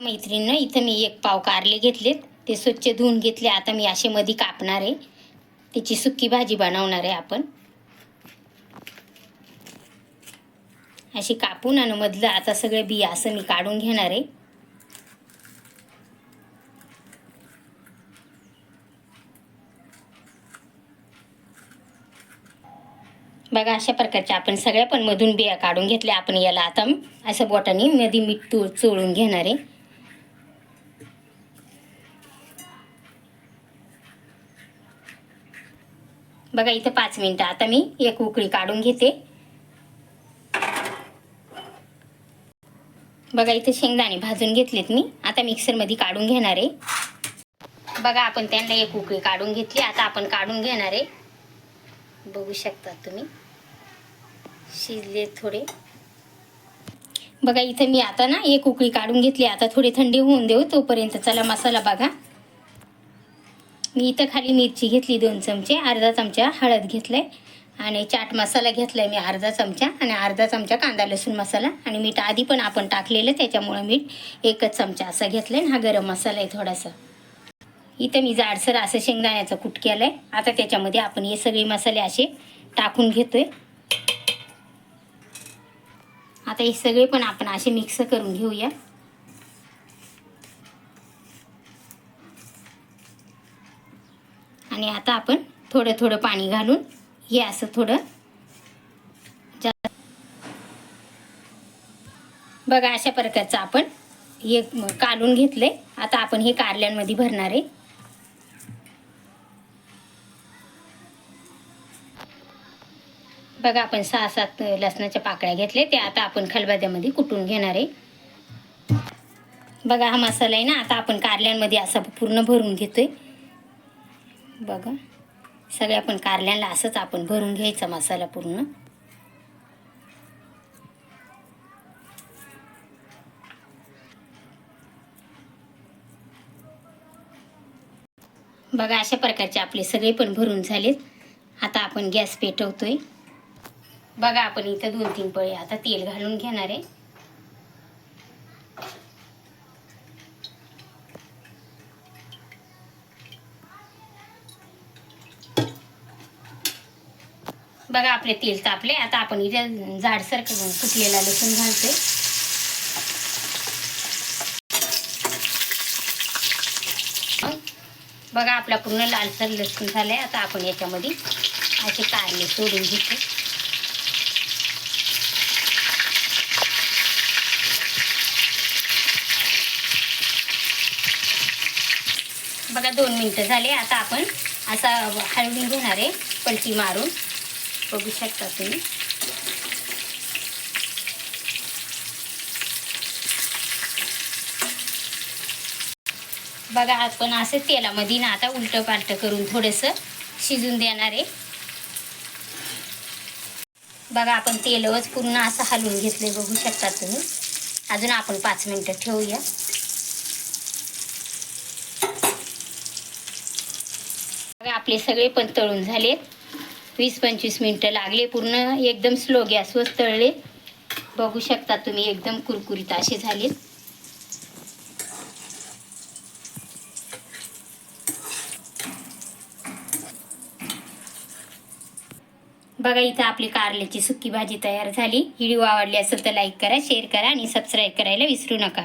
मैत्रिणीनं इथं मी एक पाव कारले घेतलेत. ते स्वच्छ धुवून घेतले. आता मी असे मध्ये कापणार आहे. त्याची सुक्की भाजी बनवणार आहे आपण. अशी कापून आणि मधलं आता सगळे बिया असं मी काढून घेणार आहे. बघा अशा प्रकारच्या आपण सगळ्या पण मधून बिया काढून घेतल्या. आपण याला आता असं बोटाने मध्ये मीठ तू चोळून घेणार आहे. बघा इथं पाच मिनटं. आता मी एक उकळी काढून घेते. बघा इथं शेंगदाणे भाजून घेतलेत मी. आता मिक्सरमध्ये काढून घेणार आहे. बघा आपण त्यांना एक उकळी काढून घेतली. आता आपण काढून घेणार आहे. बघू शकता तुम्ही. शिजले थोडे. बघा इथं मी आता ना एक उकळी काढून घेतली. आता थोडी थंडी होऊन देऊ. तोपर्यंत चला मसाला बघा. मी इथं खाली मिरची घेतली दोन चमचे अर्धा चमचा हळद घेतलाय आणि चाट मसाला घेतलाय मी अर्धा चमचा आणि अर्धा चमचा कांदा लसूण मसाला आणि मीठ आधी पण आपण टाकलेलं त्याच्यामुळं मीठ एकच चमचा असा घेतलाय आणि हा गरम मसाला आहे थोडासा. इथं मी जाडसर असं शेंगदाण्याचं कूट केलं आहे आता त्याच्यामध्ये आपण हे सगळे मसाले असे टाकून घेतोय. आता हे सगळे पण आपण असे मिक्स करून घेऊया. आणि आता आपण थोडं थोडं पाणी घालून हे असं थोडं बघा अशा प्रकारचं आपण हे काढून घेतलंय. आता आपण हे कारल्यांमध्ये भरणार आहे. बघा आपण सहा सात लसणाच्या पाकळ्या घेतले ते आता आपण खलबत्त्यामध्ये कुटून घेणार आहे. बघा हा मसाला आहे ना आता आपण कारल्यांमध्ये असा पूर्ण भरून घेतोय. बघा. सगळ्या आपण कारल्याला असंच आपण भरून घ्यायचा मसाला पूर्ण. बघा अशा प्रकारचे आपले सगळे पण भरून झालेत. आता आपण गॅस पेटवतोय. बघा आपण इथं दोन तीन पळे आता तेल घालून घेणार आहे. बघा आपले तेल तापले. आता आपण इथे जाडसर कुटलेला लसूण घालते. बघा आपला पूर्ण लालसर लसूण झालाय. आता आपण याच्यामध्ये असे कारले सोडून घेतो. बघा दोन मिनटं झाले. आता आपण असा हळदी घेणार आहे. पलटी मारून. बघू शकता तुम्ही. बघा आपण असं तेलामध्ये ना आता उलटं पालटं करून थोडंसं शिजून देणार आहे. बघा आपण तेलच पूर्ण असं हलवून घेतलं बघू शकता तुम्ही. अजून आपण पाच मिनटं ठेवूया. बघा आपले सगळे पण तळून झालेत. वीस पंचवीस मिनटं लागले पूर्ण एकदम स्लो गॅसवर तळले. बघू शकता तुम्ही एकदम कुरकुरीत असे झाले. बघा इथं आपली कारल्याची सुकी भाजी तयार झाली. व्हिडिओ आवडली असेल तर लाईक करा शेअर करा आणि सबस्क्राईब करायला विसरू नका.